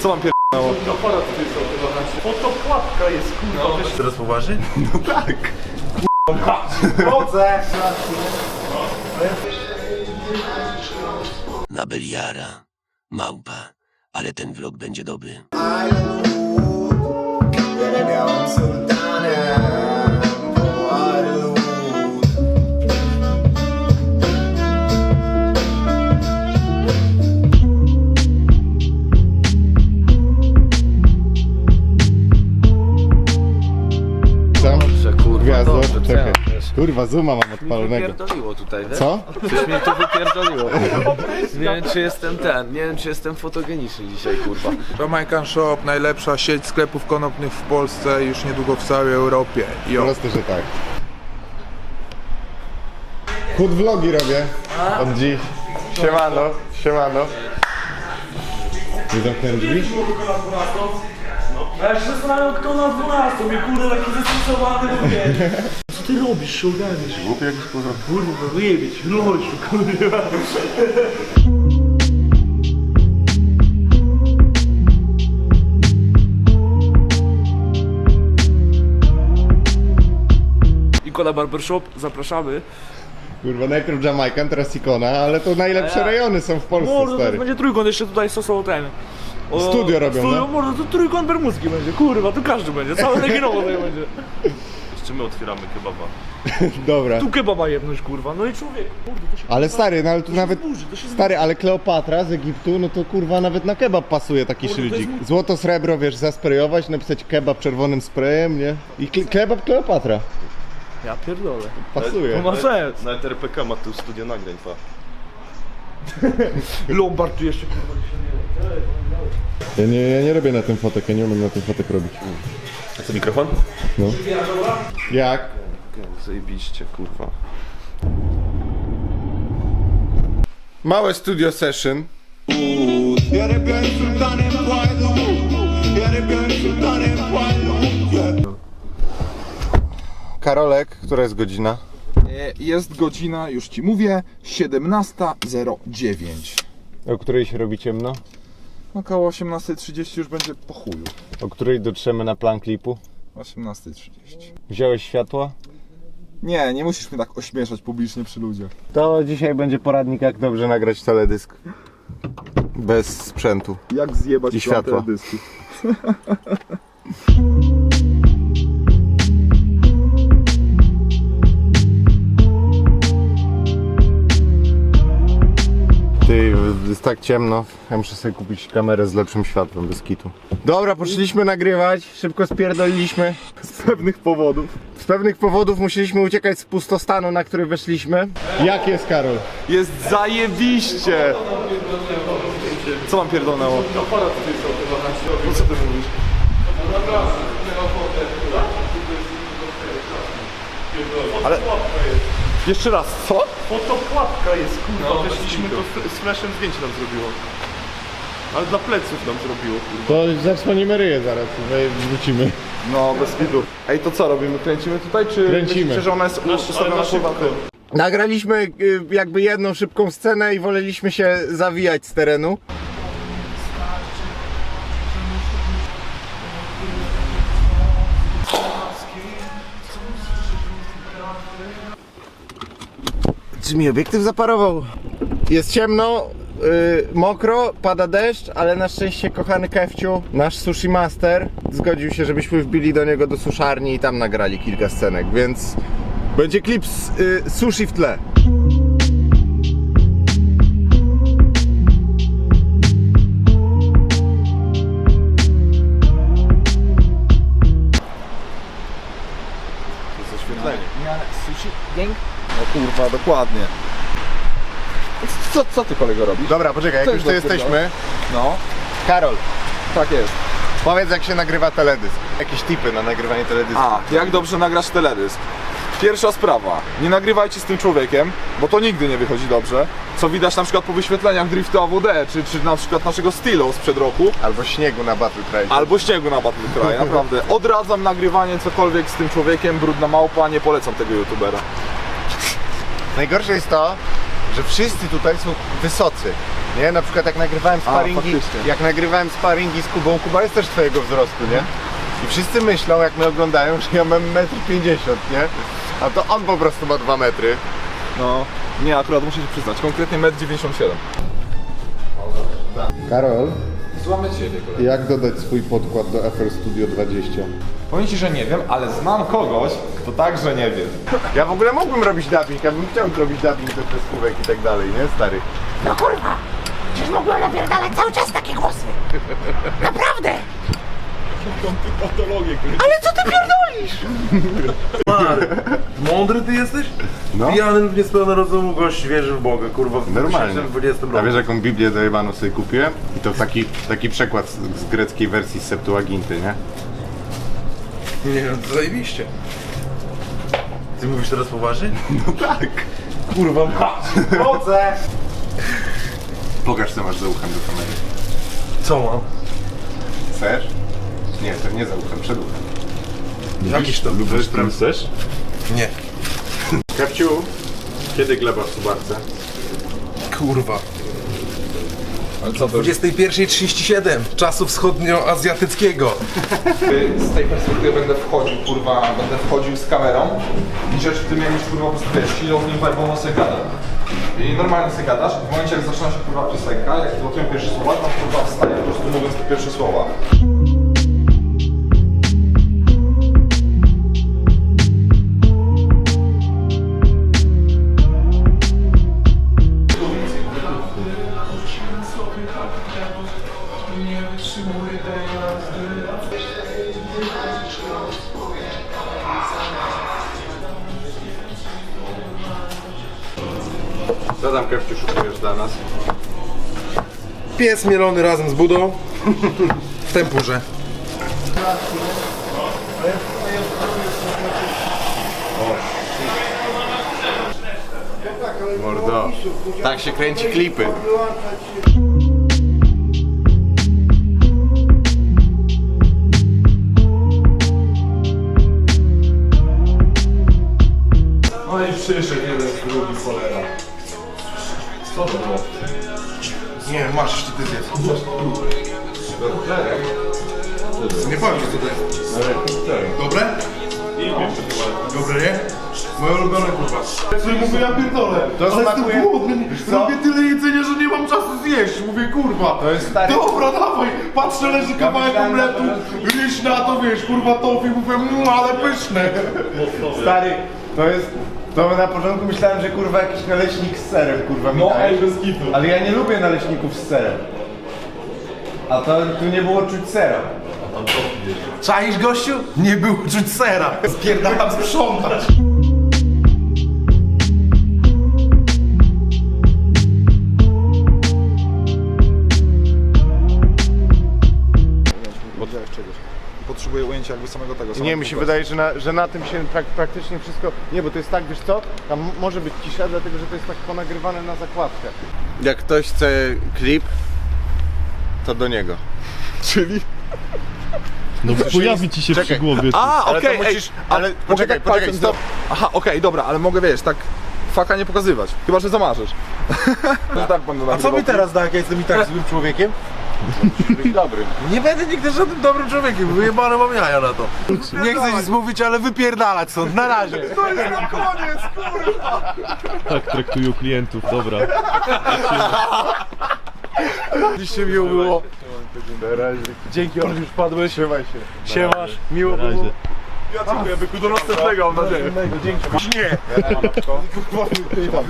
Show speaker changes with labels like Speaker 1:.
Speaker 1: Co mam pierdolnało?
Speaker 2: Fotokładka jest kurwa. No,
Speaker 1: Teraz poważnie?
Speaker 3: na Beliara. Małpa, ale ten vlog będzie dobry.
Speaker 4: Tam?
Speaker 1: kurwa,
Speaker 4: Gwiazdo,
Speaker 1: dobrze, co
Speaker 4: czekaj.
Speaker 1: ja, wiesz?
Speaker 4: Kurwa, zooma mam odpalonego.
Speaker 1: Wypierdoliło tutaj, wiesz?
Speaker 4: Co?
Speaker 1: Coś mnie tu wypierdoliło. Nie wiem, czy jestem ten, nie wiem, czy jestem fotogeniczny dzisiaj, kurwa.
Speaker 5: Jamaican Shop, najlepsza sieć sklepów konopnych w Polsce, już niedługo w całej Europie. Jo.
Speaker 4: Proste, że tak. Food vlogi robię od dziś. Siemano, siemano. Nie zamknąłem drzwi?
Speaker 2: Ja się zastanawiam kto na 12, mnie kurde taki zestresowany mówię. Co ty robisz, ogarniesz? Głupie jakiś kurwa. Kurwa, wyjebie ci, lożu, kurwa. Ikola Barbershop, zapraszamy.
Speaker 4: Kurwa, najpierw Jamaican, teraz Ikona, ale to najlepsze rejony są w Polsce,
Speaker 2: Mordo, to
Speaker 4: stary.
Speaker 2: będzie trójkąt, jeszcze tutaj stosował ten. O,
Speaker 4: Studio robią,
Speaker 2: Studio,
Speaker 4: no.
Speaker 2: mordo, to trójkąt bermudzki będzie, kurwa, tu każdy będzie, całe Legionowo tutaj będzie.
Speaker 6: Jeszcze my otwieramy kebaba.
Speaker 4: Dobra.
Speaker 2: Tu kebaba jedność, kurwa, no i człowiek, kurde, to się
Speaker 4: Ale stary, no ale tu nawet...
Speaker 2: zburzy, to się
Speaker 4: Stary, ale Kleopatra z Egiptu, no to kurwa nawet na kebab pasuje taki
Speaker 2: Kurde, to
Speaker 4: szyldik.
Speaker 2: jest-
Speaker 4: Złoto, srebro, wiesz, zasprejować, napisać kebab czerwonym sprayem, nie? I kle- kebab Kleopatra.
Speaker 2: Ja pierdolę.
Speaker 4: Pasuje.
Speaker 2: To ma sens.
Speaker 6: Nawet RPK ma tu studio nagrań, dwa.
Speaker 2: Lombard tu jeszcze, kurwa,
Speaker 4: Ja nie, ja nie robię na tym fotek, ja nie umiem na tym fotek robić.
Speaker 6: A co, mikrofon?
Speaker 4: No. Jak?
Speaker 6: Zajebiście, kurwa.
Speaker 4: Małe studio session. Karolek, która jest godzina?
Speaker 5: E, Jest godzina, już ci mówię, 17.09.
Speaker 4: O której się robi ciemno?
Speaker 5: Około 18.30 już będzie po chuju.
Speaker 4: O której dotrzemy na plan klipu?
Speaker 5: 18.30.
Speaker 4: Wziąłeś światła?
Speaker 5: Nie, nie musisz mnie tak ośmieszać publicznie przy ludziach.
Speaker 4: To dzisiaj będzie poradnik, jak dobrze nagrać teledysk. Bez sprzętu.
Speaker 5: Jak zjebać
Speaker 4: I światła.
Speaker 5: dysku.
Speaker 4: Ty, jest tak ciemno. Ja muszę sobie kupić kamerę z lepszym światłem, bez kitu. Dobra, poszliśmy nagrywać, szybko spierdoliliśmy.
Speaker 5: Z pewnych powodów.
Speaker 4: Z pewnych powodów musieliśmy uciekać z pustostanu, na który weszliśmy. Jak jest, Karol?
Speaker 1: Jest zajebiście! Co mam pierdolnało? No co ty mówisz? Ale... Jeszcze raz, co?
Speaker 6: Fotokładka jest, kurwa. Weszliśmy, to z flashem zdjęcie nam zrobiło. Ale dla pleców nam zrobiło, kurwa.
Speaker 4: To zasłonimy ryje zaraz, wrócimy.
Speaker 1: No, bez kitu. Ej, to co robimy? Kręcimy tutaj, czy
Speaker 4: Kręcimy.
Speaker 1: myślicie, że ona jest ustawiona
Speaker 6: na?
Speaker 4: Nagraliśmy y, jakby jedną szybką scenę i woleliśmy się zawijać z terenu. Czy mi obiektyw zaparował? Jest ciemno, yy, mokro, pada deszcz, ale na szczęście kochany Kefciu, nasz sushi master, zgodził się, żebyśmy wbili do niego do suszarni i tam nagrali kilka scenek, więc będzie klip z y, sushi w tle.
Speaker 1: No kurwa, dokładnie. Co, co ty kolego robisz?
Speaker 4: Dobra, poczekaj, jak już tu jesteśmy.
Speaker 1: No,
Speaker 4: Karol,
Speaker 1: tak jest.
Speaker 4: powiedz jak się nagrywa teledysk. Jakieś tipy na nagrywanie teledysku.
Speaker 1: A, jak dobrze nagrać teledysk? Pierwsza sprawa, nie nagrywajcie z tym człowiekiem, bo to nigdy nie wychodzi dobrze. Co widać na przykład po wyświetleniach Driftu AWD, czy, czy na przykład naszego stylu sprzed roku,
Speaker 4: Albo śniegu na Battle Cry.
Speaker 1: albo śniegu na Battle Cry, naprawdę. Odradzam nagrywanie cokolwiek z tym człowiekiem, brudna małpa, nie polecam tego youtubera.
Speaker 4: Najgorsze jest to, że wszyscy tutaj są wysocy. Nie, na przykład jak nagrywałem sparingi,
Speaker 1: faktycznie.
Speaker 4: jak nagrywałem sparingi z Kubą, Kuba jest też twojego wzrostu, nie? I wszyscy myślą, jak mnie oglądają, że ja mam 1,50 m, nie? A to on po prostu ma 2 metry.
Speaker 1: No, nie, akurat muszę się przyznać, konkretnie 1,97 m.
Speaker 4: Karol,
Speaker 1: Ciebie, kolego.
Speaker 4: jak dodać swój podkład do FL Studio 20?
Speaker 1: Powiem ci, że nie wiem, ale znam kogoś, kto także nie wie.
Speaker 4: Ja w ogóle mógłbym robić dubbing, ja bym chciał robić dubbing do kreskówek i tak dalej, nie stary?
Speaker 2: Mądry ty jesteś?
Speaker 4: No.
Speaker 2: Pijany niespełna rozumu gość wierzy w Boga, kurwa. W
Speaker 4: Normalnie.
Speaker 2: 2020 roku.
Speaker 4: A wiesz jaką Biblię dojebaną sobie kupiłem? I to taki, taki przekład z, z greckiej wersji z Septuaginty, nie?
Speaker 2: Nie, no to zajebiście. Ty mówisz teraz poważnie?
Speaker 4: No tak.
Speaker 2: Kurwa.
Speaker 4: Chodzę! Pokaż co masz za uchem do kamery.
Speaker 2: Co mam?
Speaker 4: Chcesz? Nie, to nie za uchem, przed uchem.
Speaker 2: Jakiś to
Speaker 4: Lubisz tam chcesz?
Speaker 2: Nie.
Speaker 4: Kapciu, kiedy gleba w subarce?
Speaker 2: Kurwa.
Speaker 1: Ale co to
Speaker 2: 21.37 czasu wschodnioazjatyckiego.
Speaker 1: Z tej perspektywy będę wchodził, kurwa, będę wchodził z kamerą i rzecz w tym jak już kurwa po prostu wiesz, chwilą w nim wajbą sobie gadam. I normalnie sobie gadasz w momencie jak zaczyna się kurwa piosenka, jak złapię pierwsze słowa, tam kurwa wstaję po prostu mówiąc te pierwsze słowa.
Speaker 4: Co tam Kapciu szukujesz dla nas?
Speaker 2: Pies mielony razem z budą w tempurze.
Speaker 4: Mordo, tak się kręci klipy.
Speaker 1: Co to było?
Speaker 2: Nie, masz jeszcze ty zjedz. Nie powiem ci co to jest. Dobre? Dobre, nie? Moje ulubione kurwa.
Speaker 6: Co mówię, ja pierdolę.
Speaker 4: To
Speaker 6: ale
Speaker 4: smakuje-
Speaker 6: jestem głodny.
Speaker 4: co?
Speaker 6: Robię tyle jedzenia, że nie mam czasu zjeść. Mówię, kurwa.
Speaker 4: To jest stary-
Speaker 6: Dobra, dawaj. Patrzę, leży kawałek
Speaker 4: myślałem,
Speaker 6: omletu.
Speaker 4: że-
Speaker 6: Ryż na to, wiesz, kurwa, tofi. Mówię, mmm, ale pyszne.
Speaker 4: Stary, to jest... To na początku myślałem, że kurwa jakiś naleśnik z serem, kurwa mi
Speaker 1: No
Speaker 4: dajesz.
Speaker 1: ej, bez kitu.
Speaker 4: Ale ja nie lubię naleśników z serem. A to tu nie było czuć sera.
Speaker 2: Czaisz gościu? Nie było czuć sera.
Speaker 6: Spierdalam sprzątać.
Speaker 1: Jakby samego tego.
Speaker 4: Nie, mi się wydaje, że na, że na tym się prak, praktycznie wszystko... Nie, bo to jest tak, wiesz co? Tam może być cisza, dlatego że to jest tak ponagrywane na zakładkę. Jak ktoś chce klip, to do niego.
Speaker 1: Czyli?
Speaker 7: No pojawi ci się przy głowie.
Speaker 1: A,
Speaker 4: Ale
Speaker 1: okej,
Speaker 4: to
Speaker 1: ej,
Speaker 4: musisz-
Speaker 1: ale
Speaker 4: ale poczekaj,
Speaker 1: tak
Speaker 4: poczekaj, stop.
Speaker 1: Aha, okej, dobra, ale mogę, wiesz, tak faka nie pokazywać. Chyba, że zamarzysz. Że tak będę
Speaker 2: A co mi teraz da, jak ja jestem i tak złym człowiekiem?
Speaker 4: Być dobry.
Speaker 2: Nie będę nigdy żadnym dobrym człowiekiem, wyjebane mam jaja na to. Nie chcę nic mówić, ale wypierdalać stąd, na razie.
Speaker 7: Tak traktują klientów, dobra.
Speaker 2: Dziś miło było.
Speaker 4: Na razie.
Speaker 2: Dzięki, on już padłeś.
Speaker 4: Trzymaj się.
Speaker 2: Siemasz, miło
Speaker 7: Na
Speaker 2: było.
Speaker 1: Ja dziękuję, byku, do następnego, mam nadzieję.
Speaker 2: Dzięki. Nie.
Speaker 4: Witam.
Speaker 2: Witam.